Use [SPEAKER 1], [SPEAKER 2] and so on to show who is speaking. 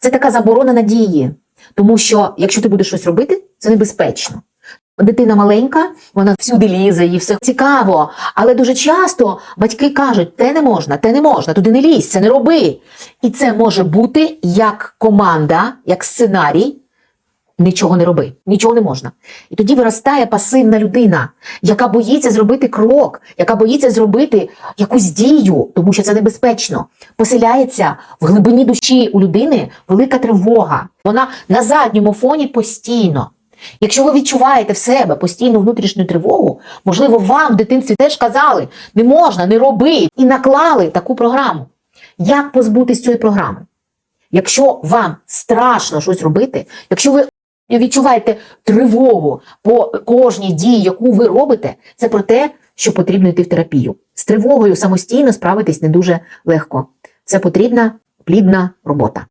[SPEAKER 1] Це така заборона надії. Тому що якщо ти будеш щось робити, це небезпечно. Дитина маленька, вона всюди лізе, їй все цікаво. Але дуже часто батьки кажуть: те не можна, те не можна, туди не лізь, це не роби. І це може бути як команда, як сценарій. Нічого не роби, нічого не можна. І тоді виростає пасивна людина, яка боїться зробити крок, яка боїться зробити якусь дію, тому що це небезпечно. Поселяється в глибині душі у людини велика тривога. Вона на задньому фоні постійно. Якщо ви відчуваєте в себе постійну внутрішню тривогу, можливо, вам в дитинстві теж казали, не можна, не роби, і наклали таку програму. Як позбутись цієї програми? Якщо вам страшно щось робити, якщо ви відчуваєте тривогу по кожній дії, яку ви робите, це про те, що потрібно йти в терапію. З тривогою самостійно справитись не дуже легко. Це потрібна плідна робота.